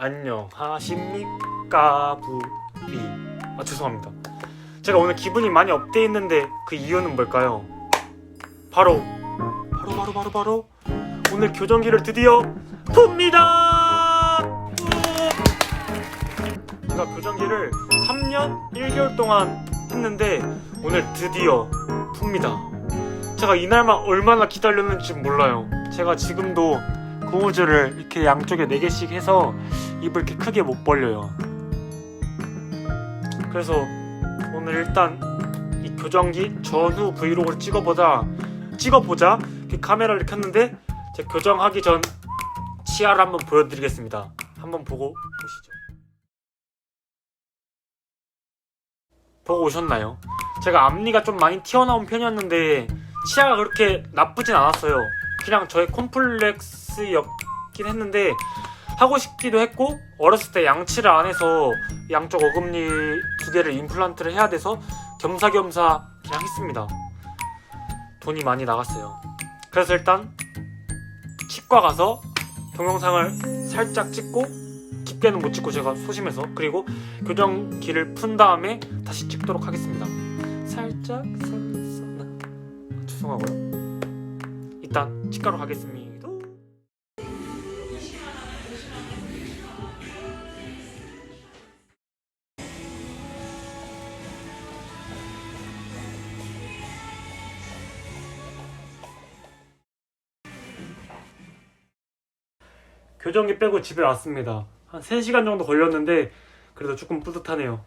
안녕하십니까 부비. 아 죄송합니다. 제가 오늘 기분이 많이 업돼 있는데 그 이유는 뭘까요? 바로 바로 바로 바로 바로 오늘 교정기를 드디어 풉니다! 제가 교정기를 3년 1개월 동안 했는데 오늘 드디어 풉니다. 제가 이날만 얼마나 기다렸는지 몰라요. 제가 지금도 고무줄을 이렇게 양쪽에 4개씩 해서 입을 이렇게 크게 못 벌려요. 그래서 오늘 일단 이 교정기 전후 브이로그를 찍어보자 찍어보자 이렇게 카메라를 켰는데 제 교정하기 전 치아를 한번 보여드리겠습니다. 한번 보고 보시죠. 보고 오셨나요? 제가 앞니가 좀 많이 튀어나온 편이었는데 치아가 그렇게 나쁘진 않았어요. 그냥 저의 콤플렉스였긴 했는데 하고 싶기도 했고 어렸을 때 양치를 안 해서 양쪽 어금니 두 개를 임플란트를 해야 돼서 겸사겸사 그냥 했습니다. 돈이 많이 나갔어요. 그래서 일단 치과 가서 동영상을 살짝 찍고 깊게는 못 찍고 제가 소심해서 그리고 교정기를 푼 다음에 다시 찍도록 하겠습니다. 살짝 살짝 죄송하고요. 일단 치과로 가겠습니다. 교정기 빼고 집에 왔습니다. 한 3시간 정도 걸렸는데 그래도 조금 뿌듯하네요.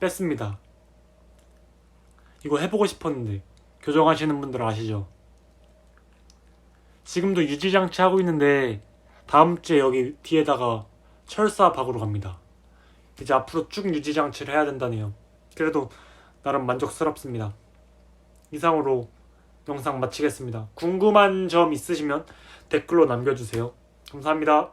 뺐습니다. 이거 해보고 싶었는데 교정하시는 분들 아시죠? 지금도 유지장치 하고 있는데 다음 주에 여기 뒤에다가 철사 박으러 갑니다. 이제 앞으로 쭉 유지장치를 해야 된다네요. 그래도 나름 만족스럽습니다. 이상으로 영상 마치겠습니다. 궁금한 점 있으시면 댓글로 남겨주세요. 감사합니다.